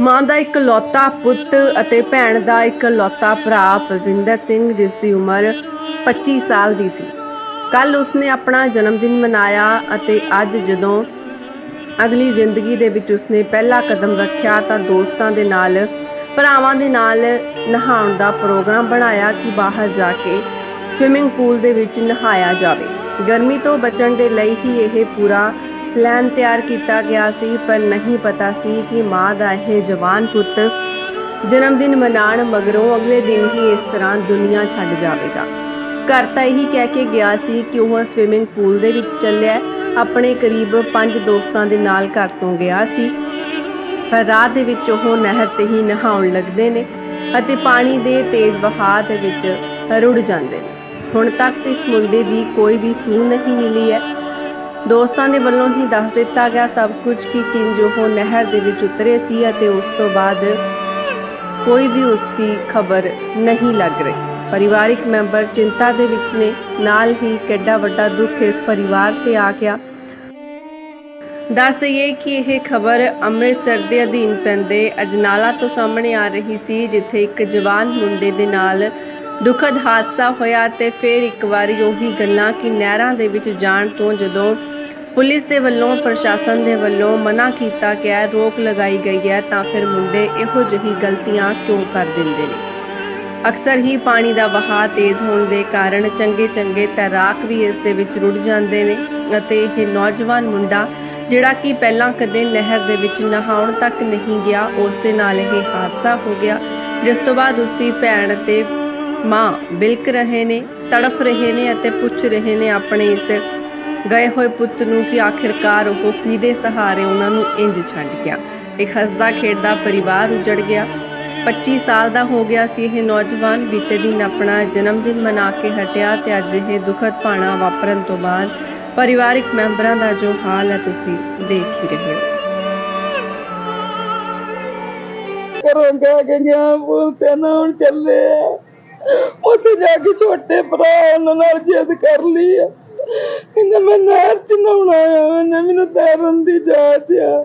ਮਾਂ ਦਾ ਇਕਲੌਤਾ ਪੁੱਤ ਅਤੇ ਭੈਣ ਦਾ ਇਕਲੌਤਾ ਭਰਾ ਪ੍ਰਵਿੰਦਰ ਸਿੰਘ, ਜਿਸ ਦੀ ਉਮਰ 25 ਸਾਲ ਦੀ ਸੀ। ਕੱਲ ਉਸਨੇ ਆਪਣਾ ਜਨਮ ਦਿਨ ਮਨਾਇਆ ਅਤੇ ਅੱਜ ਜਦੋਂ ਅਗਲੀ ਜ਼ਿੰਦਗੀ ਦੇ ਵਿੱਚ ਉਸਨੇ ਪਹਿਲਾ ਕਦਮ ਰੱਖਿਆ ਤਾਂ ਦੋਸਤਾਂ ਦੇ ਨਾਲ, ਭਰਾਵਾਂ ਦੇ ਨਾਲ ਨਹਾਉਣ ਦਾ ਪ੍ਰੋਗਰਾਮ ਬਣਾਇਆ ਕਿ ਬਾਹਰ ਜਾ ਕੇ ਸਵਿਮਿੰਗ ਪੂਲ ਦੇ ਵਿੱਚ ਨਹਾਇਆ ਜਾਵੇ। ਗਰਮੀ ਤੋਂ ਬਚਣ ਦੇ ਲਈ ਹੀ ਇਹ ਪੂਰਾ ਪਲਾਨ ਤਿਆਰ ਕੀਤਾ ਗਿਆ ਸੀ, ਪਰ ਨਹੀਂ ਪਤਾ ਸੀ ਕਿ ਮਾਂ ਦਾ ਇਹ ਜਵਾਨ ਪੁੱਤ ਜਨਮ ਦਿਨ ਮਨਾਉਣ ਮਗਰੋਂ ਅਗਲੇ ਦਿਨ ਹੀ ਇਸ ਤਰ੍ਹਾਂ ਦੁਨੀਆ ਛੱਡ ਜਾਵੇਗਾ। ਘਰ ਤਾਂ ਇਹੀ ਕਹਿ ਕੇ ਗਿਆ ਸੀ ਕਿ ਉਹ ਸਵਿਮਿੰਗ ਪੂਲ ਦੇ ਵਿੱਚ ਚੱਲਿਆ, ਆਪਣੇ ਕਰੀਬ 5 ਦੋਸਤਾਂ ਦੇ ਨਾਲ ਘਰ ਤੋਂ ਗਿਆ ਸੀ। ਪਰ ਰਾਤ ਦੇ ਵਿੱਚ ਉਹ ਨਹਿਰ ਤੇ ਹੀ ਨਹਾਉਣ ਲੱਗਦੇ ਨੇ ਅਤੇ ਪਾਣੀ ਦੇ ਤੇਜ਼ ਵਹਾਅ ਦੇ ਵਿੱਚ ਰੁੜ ਜਾਂਦੇ ਨੇ। ਹੁਣ ਤੱਕ ਇਸ ਮੁੰਡੇ ਦੀ ਕੋਈ ਵੀ ਸੂਹ ਨਹੀਂ ਮਿਲੀ ਹੈ। ਦੋਸਤਾਂ ਦੇ ਵੱਲੋਂ ਹੀ ਦੱਸ ਦਿੱਤਾ ਗਿਆ ਸਭ ਕੁਝ ਕਿ ਕਿੰਜ ਉਹ ਨਹਿਰ ਦੇ ਵਿੱਚ ਉਤਰੇ ਸੀ ਅਤੇ ਉਸ ਤੋਂ ਬਾਅਦ ਕੋਈ ਵੀ ਉਸ ਦੀ ਖਬਰ ਨਹੀਂ ਲੱਗ ਰਹੀ। ਪਰਿਵਾਰਿਕ ਮੈਂਬਰ ਚਿੰਤਾ ਦੇ ਵਿੱਚ ਨੇ। ਨਾਲ ਹੀ ਕਿੱਡਾ ਵੱਡਾ ਦੁੱਖ ਇਸ ਪਰਿਵਾਰ ਤੇ ਆ ਗਿਆ। ਦੱਸ ਦਈਏ ਕਿ ਇਹ ਖਬਰ ਅੰਮ੍ਰਿਤਸਰ ਦੇ ਅਧੀਨ ਪੈਂਦੇ ਅਜਨਾਲਾ ਤੋਂ ਸਾਹਮਣੇ ਆ ਰਹੀ ਸੀ, ਜਿੱਥੇ ਇੱਕ ਜਵਾਨ ਮੁੰਡੇ ਦੇ ਨਾਲ ਦੁਖਦ ਹਾਦਸਾ ਹੋਇਆ ਤੇ ਫਿਰ ਇੱਕ ਵਾਰੀ ਉਹੀ ਗੱਲਾਂ ਕਿ ਨਹਿਰਾਂ ਦੇ ਵਿੱਚ ਜਾਣ ਤੋਂ ਜਦੋਂ ਪੁਲਿਸ ਦੇ ਵੱਲੋਂ, ਪ੍ਰਸ਼ਾਸਨ ਦੇ ਵੱਲੋਂ ਮਨਾ ਕੀਤਾ ਗਿਆ ਰੋਕ ਲਗਾਈ ਗਈ ਹੈ, ਤਾਂ ਫਿਰ ਮੁੰਡੇ ਇਹੋ ਜਿਹੀ ਗਲਤੀਆਂ ਕਿਉਂ ਕਰ ਦਿੰਦੇ ਨੇ? ਅਕਸਰ ਹੀ ਪਾਣੀ ਦਾ ਵਹਾਅ ਤੇਜ਼ ਹੋਣ ਦੇ ਕਾਰਨ ਚੰਗੇ ਚੰਗੇ ਤੈਰਾਕ ਵੀ ਇਸ ਦੇ ਵਿੱਚ ਰੁੜ ਜਾਂਦੇ ਨੇ ਅਤੇ ਇਹ ਨੌਜਵਾਨ ਮੁੰਡਾ, ਜਿਹੜਾ ਕਿ ਪਹਿਲਾਂ ਕਦੇ ਨਹਿਰ ਦੇ ਵਿੱਚ ਨਹਾਉਣ ਤੱਕ ਨਹੀਂ ਗਿਆ, ਉਸ ਦੇ ਨਾਲ ਇਹ ਹਾਦਸਾ ਹੋ ਗਿਆ, ਜਿਸ ਤੋਂ ਬਾਅਦ ਉਸ ਦੀ ਭੈਣ ਤੇ ਮਾਂ ਬਿਲਕ ਰਹੇ ਨੇ, ਤੜਫ ਰਹੇ ਨੇ ਅਤੇ ਪੁੱਛ ਰਹੇ ਨੇ ਆਪਣੇ ਇਸ ਗਏ ਹੋਏ ਪੁੱਤ ਨੂੰ ਕਿ ਆਖਿਰਕਾਰ ਉਹ ਕਿਹਦੇ ਸਹਾਰੇ ਉਹਨਾਂ ਨੂੰ ਇੰਜ ਛੱਡ ਗਿਆ। ਇੱਕ ਹੱਸਦਾ ਖੇਡਦਾ ਪਰਿਵਾਰ ਉਜੜ ਗਿਆ। 25 ਸਾਲ ਦਾ ਹੋ ਗਿਆ ਸੀ ਇਹ ਨੌਜਵਾਨ, ਬੀਤੇ ਦਿਨ ਆਪਣਾ ਜਨਮ ਦਿਨ ਮਨਾ ਕੇ ਹਟਿਆ ਤੇ ਅੱਜ ਇਹ ਦੁਖਦ ਭਾਣਾ ਵਾਪਰਨ ਤੋਂ ਬਾਅਦ ਪਰਿਵਾਰਿਕ ਮੈਂਬਰਾਂ ਦਾ ਜੋ ਹਾਲ ਹੈ, ਤੁਸੀਂ ਦੇਖ ਹੀ ਰਹੇ ਹੋ। ਘਰੋਂ ਕਹਿ ਕੇ ਗਿਆ ਪੁੱਲ ਚੱਲੇ ਉੱਥੇ ਜਾ ਕੇ ਛੋਟੇ ਭਰਾ ਉਹਨਾਂ ਨਾਲ ਜਿੱਦ ਕਰ ਲਈ ਆ। ਕਹਿੰਦਾ ਮੈਂ ਨਹਿਰ ਚ ਨਹਾਉਣਾ ਆ ਉਹਨੇ ਮੈਨੂੰ ਤੈਰਨ ਦੀ ਜਾਚ ਆ।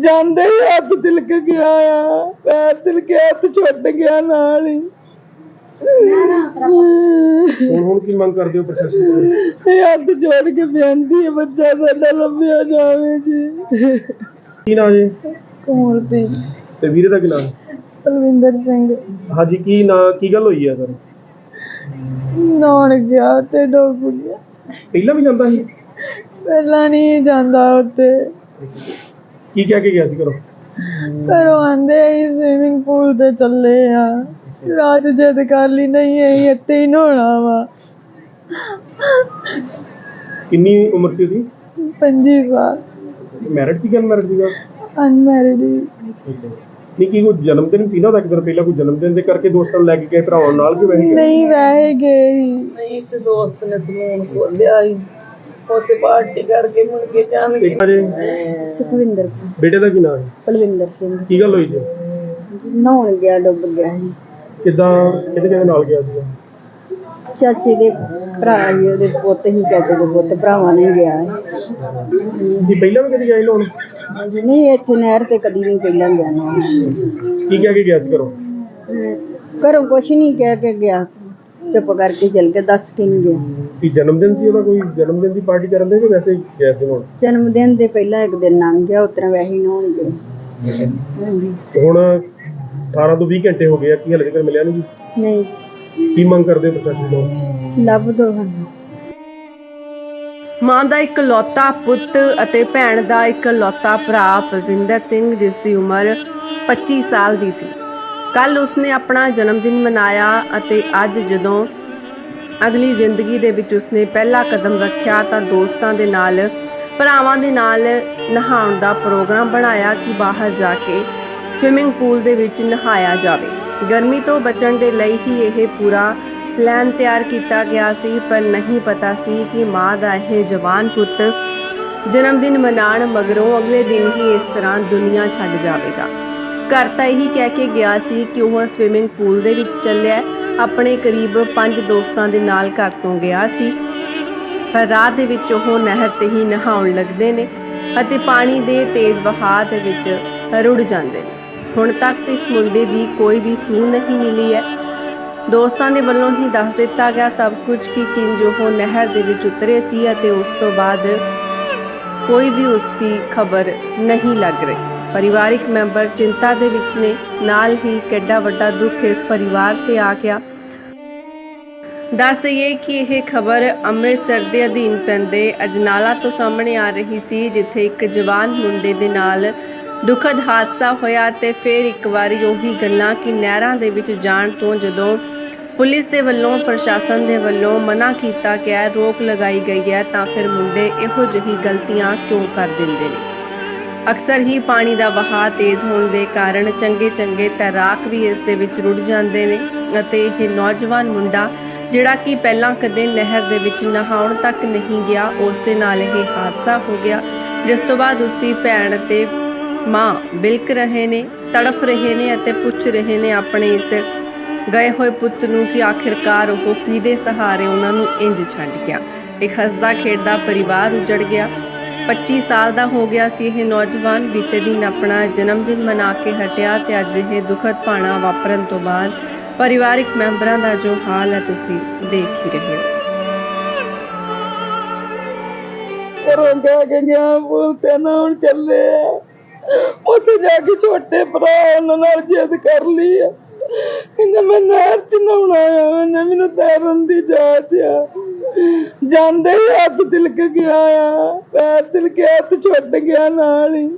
ਜਾਂਦੇ ਹੀ ਹੱਥ ਤਿਲਕ ਗਿਆ ਆ ਪੈਰ ਤਿਲਕੇ ਹੱਥ ਛੁੱਟ ਗਿਆ ਨਾਲ ਹੀ। ਹੁਣ ਹੁਣ ਕੀ ਮੰਗ ਕਰਦੇ ਹੋ ਪ੍ਰਸ਼ਾਸਨ ਤੋਂ? ਇਹ ਹੱਥ ਜੋੜ ਕੇ ਬੇਨਤੀ ਹੈ ਬੱਚਾ ਸਾਡਾ ਲੱਭਿਆ ਜਾਵੇ ਜੀ। ਕੀ ਨਾਂ ਜੀ? ਕੋਲ ਤੇ ਤੇ ਵੀਰੇ ਦਾ ਕੀ ਨਾਂ? ਹੈ? ਬਲਵਿੰਦਰ ਸਿੰਘ। ਹਾਂਜੀ ਕੀ ਨਾਂ ਕੀ ਗੱਲ ਹੋਈ ਹੈ ਸਰ? ਨਹਾਉਣ ਗਿਆ ਤੇ ਡੁੱਬ ਗਿਆ। ਪਹਿਲਾਂ ਵੀ ਜਾਂਦਾ ਸੀ? ਪਹਿਲਾਂ ਨਹੀਂ ਜਾਂਦਾ ਉੱਤੇ ਕੀ ਕਹਿ ਕੇ ਗਿਆ ਸੀ ਕਰੋ ਘਰੋਂ ਆਂਦੇ ਹੀ ਸਵਿਮਿੰਗ ਪੂਲ ਤੇ ਚੱਲੇ ਆ। ਰਾਤ ਜਦ ਕਰ ਲਈ ਨਹੀਂ ਅਸੀਂ ਇੱਥੇ ਹੀ ਨਹਾਉਣਾ ਵਾ। ਕਿੰਨੀ ਉਮਰ ਸੀ ਉਹਦੀ? ਪੰਜੀ ਸਾਲ। ਮੈਰਿਡ ਸੀ ਕਿ ਅਨਮੈਰਿਡ ਸੀਗਾ? ਅਨਮੈਰਿਡ ਨਹੀਂ ਕੀ ਕੋਈ ਜਨਮ ਦਿਨ ਸੀ ਨਾ ਉਹਦਾ ਇੱਕ ਦਿਨ ਪਹਿਲਾਂ? ਕੋਈ ਜਨਮ ਦਿਨ ਦੇ ਕਰਕੇ ਦੋਸਤਾਂ ਨੂੰ ਲੈ ਕੇ ਗਏ ਭਰਾਵਾਂ ਨਾਲ ਕਿ ਵੈਸੇ ਗਏ? ਨਹੀਂ ਵੈਸੇ ਗਏ ਹੀ। ਤੇ ਦੋਸਤ ਨੇ ਸਲੂਨ ਖੋਲਿਆ ਹੀ ਉੱਥੇ ਪਾਰਟੀ ਕਰਕੇ ਮੁੜ ਕੇ ਜਾਣ ਇੱਕ ਵਜੇ ਸੁਖਵਿੰਦਰ ਬੇਟੇ ਦਾ ਕੀ ਨਾਂ ਹੈ? ਪਲਵਿੰਦਰ ਸਿੰਘ। ਕੀ ਗੱਲ ਹੋਈ ਜੀ? ਨਹਾਉਣ ਗਿਆ ਡੁੱਬ ਗਿਆ ਸੀ। ਕਿੱਦਾਂ ਕਿਹਦੇ ਕਿਹਦੇ ਨਾਲ ਗਿਆ ਸੀਗਾ? ਚਾਚੇ ਦੇ ਭਰਾ ਹੀ ਉਹਦੇ ਪੁੱਤ ਹੀ ਚਾਚੇ ਦੇ ਪੁੱਤ ਭਰਾਵਾਂ ਨੇ ਗਿਆ ਸੀ। ਕੀ ਪਹਿਲਾਂ ਵੀ ਕਦੀ ਗਏ ਲੋਣ ਨਹੀਂ ਇੱਥੇ ਨਹਿਰ ਤੇ ਕਦੀ ਨਹੀਂ ਪਹਿਲਾਂ ਗਿਆ। ਨਾ ਕੀ ਕਹਿ ਕੇ ਗਿਆ ਸੀ ਕਰੋ ਘਰੋਂ ਕੁਛ ਨਹੀਂ ਕਹਿ ਕੇ ਗਿਆ। ਚੁੱਪ ਕਰਕੇ ਚਲ ਗਿਆ ਦੱਸ ਕੇ ਨਹੀਂ ਗਿਆ। ਕੀ ਜਨਮ ਦਿਨ ਸੀ ਉਹਦਾ? ਕੋਈ ਜਨਮ ਦਿਨ ਦੀ ਪਾਰਟੀ ਕਰਨ ਦੇ ਕਿ ਵੈਸੇ ਗਿਆ ਸੀ ਹੁਣ? ਜਨਮ ਦਿਨ ਦੇ ਪਹਿਲਾਂ ਇੱਕ ਦਿਨ ਲੰਘ ਗਿਆ ਉਤਰਾ ਵੈਸੇ ਹੀ ਨਹਾਉਣ ਗਏ ਹਾਂਜੀ ਹੁਣ 18 ਤੋਂ 20 ਘੰਟੇ ਹੋ ਗਏ ਆ ਕੀ ਹਲੇ ਤੱਕ ਮਿਲਿਆ ਨਹੀਂ ਜੀ? ਨਹੀਂ। ਕੀ ਮੰਗ ਕਰਦੇ ਹੋ ਪ੍ਰਸ਼ਾਸਨ ਤੋਂ? ਲੱਭ ਦੋ ਸਾਨੂੰ। ਮਾਂ ਦਾ ਇਕਲੌਤਾ ਪੁੱਤ ਅਤੇ ਭੈਣ ਦਾ ਇਕਲੌਤਾ ਭਰਾ ਪ੍ਰਵਿੰਦਰ ਸਿੰਘ ਜਿਸ ਦੀ ਉਮਰ 25 ਸਾਲ ਦੀ ਸੀ। ਕੱਲ ਉਸਨੇ ਆਪਣਾ ਜਨਮ ਦਿਨ ਮਨਾਇਆ ਅਤੇ ਅੱਜ ਜਦੋਂ ਅਗਲੀ ਜ਼ਿੰਦਗੀ ਦੇ ਵਿੱਚ ਉਸਨੇ ਪਹਿਲਾ ਕਦਮ ਰੱਖਿਆ ਤਾਂ ਦੋਸਤਾਂ ਦੇ ਨਾਲ, ਭਰਾਵਾਂ ਦੇ ਨਾਲ ਨਹਾਉਣ ਦਾ ਪ੍ਰੋਗਰਾਮ ਬਣਾਇਆ ਕਿ ਬਾਹਰ ਜਾ ਕੇ ਸਵਿਮਿੰਗ ਪੂਲ ਦੇ ਵਿੱਚ ਨਹਾਇਆ ਜਾਵੇ। ਗਰਮੀ ਤੋਂ ਬਚਣ ਦੇ ਲਈ ਹੀ ਇਹ ਪੂਰਾ ਪਲਾਨ ਤਿਆਰ ਕੀਤਾ ਗਿਆ ਸੀ, ਪਰ ਨਹੀਂ ਪਤਾ ਸੀ ਕਿ ਮਾਂ ਦਾ ਇਹ ਜਵਾਨ ਪੁੱਤ ਜਨਮ ਦਿਨ ਮਨਾਉਣ ਮਗਰੋਂ ਅਗਲੇ ਦਿਨ ਹੀ ਇਸ ਤਰ੍ਹਾਂ ਦੁਨੀਆ ਛੱਡ ਜਾਵੇਗਾ। ਘਰ ਤਾਂ ਇਹੀ ਕਹਿ ਕੇ ਗਿਆ ਸੀ ਕਿ ਉਹ ਸਵਿਮਿੰਗ ਪੂਲ ਦੇ ਵਿੱਚ ਚੱਲਿਆ। ਆਪਣੇ ਕਰੀਬ 5 ਦੋਸਤਾਂ ਦੇ ਨਾਲ ਘਰ ਤੋਂ ਗਿਆ ਸੀ। ਪਰ ਰਾਹ ਦੇ ਵਿੱਚ ਉਹ ਨਹਿਰ ਤੇ ਹੀ ਨਹਾਉਣ ਲੱਗਦੇ ਨੇ ਅਤੇ ਪਾਣੀ ਦੇ ਤੇਜ਼ ਵਹਾਅ ਦੇ ਵਿੱਚ ਰੁੜ ਜਾਂਦੇ ਨੇ। ਹੁਣ ਤੱਕ ਇਸ ਮੁੰਡੇ ਦੀ ਕੋਈ ਵੀ ਸੂਹ ਨਹੀਂ ਮਿਲੀ ਹੈ। ਦੋਸਤਾਂ ਦੇ ਵੱਲੋਂ ਹੀ ਦੱਸ ਦਿੱਤਾ ਗਿਆ ਸਭ ਕੁਝ ਕਿ ਕਿੰਜ ਉਹ ਨਹਿਰ ਦੇ ਵਿੱਚ ਉਤਰੇ ਸੀ ਅਤੇ ਉਸ ਤੋਂ ਬਾਅਦ ਕੋਈ ਵੀ ਉਸ ਦੀ ਖਬਰ ਨਹੀਂ ਲੱਗ ਰਹੀ। ਪਰਿਵਾਰਿਕ ਮੈਂਬਰ ਚਿੰਤਾ ਦੇ ਵਿੱਚ ਨੇ। ਨਾਲ ਹੀ ਕਿੱਡਾ ਵੱਡਾ ਦੁੱਖ ਇਸ ਪਰਿਵਾਰ ਤੇ ਆ ਗਿਆ। ਦੱਸ ਦਈਏ ਕਿ ਇਹ ਖਬਰ ਅੰਮ੍ਰਿਤਸਰ ਦੇ ਅਧੀਨ ਪੈਂਦੇ ਅਜਨਾਲਾ ਤੋਂ ਸਾਹਮਣੇ ਆ ਰਹੀ ਸੀ, ਜਿੱਥੇ ਇੱਕ ਜਵਾਨ ਮੁੰਡੇ ਦੇ ਨਾਲ ਦੁਖਦ ਹਾਦਸਾ ਹੋਇਆ ਤੇ ਫਿਰ ਇੱਕ ਵਾਰੀ ਉਹੀ ਗੱਲਾਂ ਕਿ ਨਹਿਰਾਂ ਦੇ ਵਿੱਚ ਜਾਣ ਤੋਂ ਜਦੋਂ ਪੁਲਿਸ ਦੇ ਵੱਲੋਂ, ਪ੍ਰਸ਼ਾਸਨ ਦੇ ਵੱਲੋਂ ਮਨਾ ਕੀਤਾ ਗਿਆ, ਰੋਕ ਲਗਾਈ ਗਈ ਹੈ ਤਾਂ ਫਿਰ ਮੁੰਡੇ ਇਹੋ ਜਿਹੀ ਗਲਤੀਆਂ ਕਿਉਂ ਕਰ ਦਿੰਦੇ ਨੇ? ਅਕਸਰ ਹੀ ਪਾਣੀ ਦਾ ਵਹਾਅ ਤੇਜ਼ ਹੋਣ ਦੇ ਕਾਰਨ ਚੰਗੇ ਚੰਗੇ ਤੈਰਾਕ ਵੀ ਇਸ ਦੇ ਵਿੱਚ ਰੁੜ ਜਾਂਦੇ ਨੇ ਅਤੇ ਇਹ ਨੌਜਵਾਨ ਮੁੰਡਾ, ਜਿਹੜਾ ਕਿ ਪਹਿਲਾਂ ਕਦੇ ਨਹਿਰ ਦੇ ਵਿੱਚ ਨਹਾਉਣ ਤੱਕ ਨਹੀਂ ਗਿਆ, ਉਸ ਦੇ ਨਾਲ ਇਹ ਹਾਦਸਾ ਹੋ ਗਿਆ, ਜਿਸ ਤੋਂ ਬਾਅਦ ਉਸ ਦੀ ਭੈਣ ਅਤੇ ਮਾਂ ਬਿਲਕ ਰਹੇ ਨੇ, ਤੜਫ ਰਹੇ ਨੇ ਅਤੇ ਪੁੱਛ ਰਹੇ ਨੇ ਆਪਣੇ ਇਸ ਗਏ ਹੋਏ ਪੁੱਤ ਨੂੰ ਕਿ ਆਖਿਰਕਾਰ ਉਹ ਕਿਹਦੇ ਸਹਾਰੇ ਉਹਨਾਂ ਨੂੰ ਇੰਜ ਛੱਡ ਗਿਆ। ਇੱਕ ਹੱਸਦਾ ਖੇਡਦਾ ਪਰਿਵਾਰ ਉਜੜ ਗਿਆ। 25 ਸਾਲ ਦਾ ਹੋ ਗਿਆ ਸੀ ਇਹ ਨੌਜਵਾਨ। ਬੀਤੇ ਦਿਨ ਆਪਣਾ ਜਨਮ ਦਿਨ ਮਨਾ ਕੇ ਹਟਿਆ ਤੇ ਅੱਜ ਇਹ ਦੁਖਦ ਭਾਣਾ ਵਾਪਰਨ ਤੋਂ ਬਾਅਦ ਪਰਿਵਾਰਿਕ ਮੈਂਬਰਾਂ ਦਾ ਜੋ ਹਾਲ ਹੈ ਤੁਸੀਂ ਦੇਖ ਹੀ ਰਹੇ ਹੋ। ਘਰੋਂ ਕਹਿ ਕੇ ਗਿਆ ਹੁਣ ਚੱਲੇ ਆ। ਉੱਥੇ ਜਾ ਕੇ ਛੋਟੇ ਭਰਾ ਉਹਨਾਂ ਨਾਲ ਜਿੱਦ ਕਰ ਲਈ ਆ। ਕਹਿੰਦਾ ਮੈਂ ਨਹਿਰ ਚ ਨਹਾਉਣਾ ਆ ਮੈਨੂੰ ਤੈਰਨ ਦੀ ਜਾਚ ਆ। ਜਾਂਦੇ ਹੀ ਹੱਥ ਤਿਲਕ ਗਿਆ ਆ ਪੈਰ ਤਿਲਕੇ ਹੱਥ ਛੁੱਟ ਗਿਆ ਨਾਲ ਹੀ।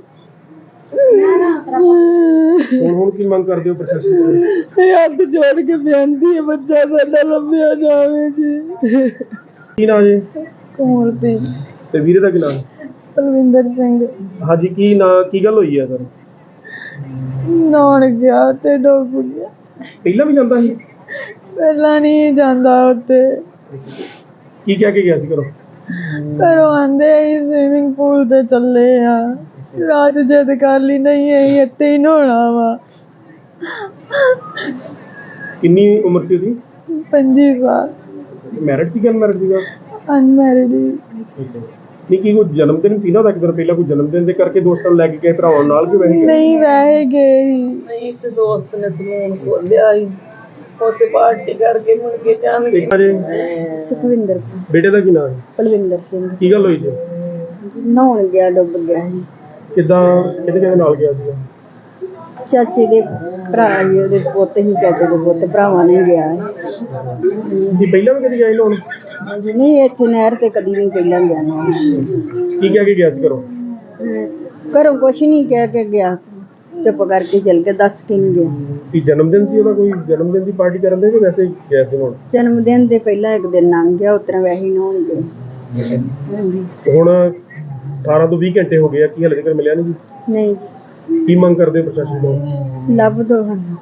ਹੁਣ ਹੁਣ ਕੀ ਮੰਗ ਕਰਦੇ ਹੋ ਪ੍ਰਸ਼ਾਸਨ ਤੋਂ? ਇਹ ਹੱਥ ਜੋੜ ਕੇ ਬੇਨਤੀ ਹੈ ਬੱਚਾ ਸਾਡਾ ਲੱਭਿਆ ਜਾਵੇ ਜੀ। ਕੀ ਨਾਂ ਜੀ? ਕੋਮਲਪ੍ਰੀਤ ਤੇ ਵੀਰੇ ਦਾ ਕੀ ਨਾਂ? ਹੈ? ਪਲਵਿੰਦਰ ਸਿੰਘ। ਹਾਂਜੀ ਕੀ ਨਾਂ ਕੀ ਗੱਲ ਹੋਈ ਹੈ ਸਰ? ਨਹਾਉਣ ਗਿਆ ਤੇ ਡੁੱਬ ਗਿਆ। ਪਹਿਲਾਂ ਵੀ ਜਾਂਦਾ ਸੀ? ਪਹਿਲਾਂ ਨਹੀਂ ਜਾਂਦਾ ਉੱਤੇ ਕੀ ਕਹਿ ਕੇ ਗਿਆ ਸੀ ਘਰੋਂ? ਘਰੋਂ ਆਂਦੇ ਹੀ ਸਵਿਮਿੰਗ ਪੂਲ ਤੇ ਚੱਲੇ ਆ। ਰਾਤ ਜਦ ਕਰ ਲਈ ਨਹੀਂ ਹੈ ਇੱਥੇ ਹੀ ਨਹਾਉਣਾ ਵਾ। ਕਿੰਨੀ ਉਮਰ ਸੀ ਉਹਦੀ? 25 ਸਾਲ। ਮੈਰਿਡ ਸੀ ਕਿ ਅਨਮੈਰਿਡ ਸੀਗਾ? ਅਨਮੈਰਿਡ ਨਹੀਂ ਕੀ ਕੋਈ ਜਨਮ ਦਿਨ ਸੀ ਨਾ ਉਹਦਾ? ਇੱਕ ਦਿਨ ਪਹਿਲਾਂ ਕੋਈ ਜਨਮ ਦਿਨ ਦੇ ਕਰਕੇ ਦੋਸਤਾਂ ਨੂੰ ਲੈ ਕੇ ਗਏ ਭਰਾਵਾਂ ਨਾਲ ਕਿ ਵੈਸੇ ਗਏ? ਨਹੀਂ ਵੈਸੇ ਗਏ ਨਹੀਂ ਤੇ ਦੋਸਤ ਨੇ ਸਲੂਨ ਖੋਲਿਆ ਹੀ। ਉੱਥੇ ਪਾਰਟੀ ਕਰਕੇ ਮੁੜ ਕੇ ਜਾਣ ਇੱਕ ਅਜੇ ਸੁਖਵਿੰਦਰ ਬੇਟੇ ਦਾ ਕੀ ਨਾਮ ਹੈ? ਪਲਵਿੰਦਰ ਸਿੰਘ। ਕੀ ਗੱਲ ਹੋਈ ਜੀ? ਨਹਾਉਣ ਗਿਆ ਡੁੱਬ ਗਿਆ ਸੀ ਕਿੱਦਾਂ ਕਿਹਦੇ ਕਿਹਦੇ ਨਾਲ ਗਿਆ ਸੀਗਾ? ਚਾਚੇ ਦੇ ਭਰਾ ਜੀ ਉਹਦੇ ਪੁੱਤ ਹੀ ਚਾਚੇ ਦੇ ਪੁੱਤ ਭਰਾਵਾਂ ਨੇ ਗਿਆ। ਕੀ ਪਹਿਲਾਂ ਵੀ ਕਦੀ ਗਏ ਲੋਣ ਨਹੀਂ ਇੱਥੇ ਨਹਿਰ ਤੇ ਕਦੀ ਨਹੀਂ ਪਹਿਲਾਂ ਗਿਆ ਨਾ ਕੀ ਕਹਿ ਕੇ ਗਿਆ ਸੀ ਘਰੋਂ? ਘਰੋਂ ਕੁਛ ਨਹੀਂ ਕਹਿ ਕੇ ਗਿਆ। ਚੁੱਪ ਕਰਕੇ ਚਲ ਕੇ ਦੱਸ ਕੇ ਨਹੀਂ ਗਿਆ। ਕੀ ਜਨਮ ਦਿਨ ਸੀ ਉਹਦਾ ਕੋਈ? ਜਨਮ ਦਿਨ ਦੀ ਪਾਰਟੀ ਕਰਨ ਦੇ ਕਿ ਵੈਸੇ ਗਿਆ ਸੀ ਹੁਣ? ਜਨਮ ਦਿਨ ਦੇ ਪਹਿਲਾਂ ਇੱਕ ਦਿਨ ਲੰਘ ਗਿਆ ਉਤਰਾ ਵੈਸੇ ਹੀ ਨਹਾਉਣ ਗਏ ਹਾਂਜੀ। ਹੁਣ 18 ਤੋਂ 20 ਘੰਟੇ ਹੋ ਗਏ ਆ ਕੀ ਹਲੇ ਤੱਕ ਮਿਲਿਆ ਨਹੀਂ ਜੀ? ਨਹੀਂ ਕੀ ਮੰਗ ਕਰਦੇ ਹੋ ਪ੍ਰਸ਼ਾਸਨ ਤੋਂ? ਜੀ ਲੱਭ ਦੋ ਸਾਨੂੰ।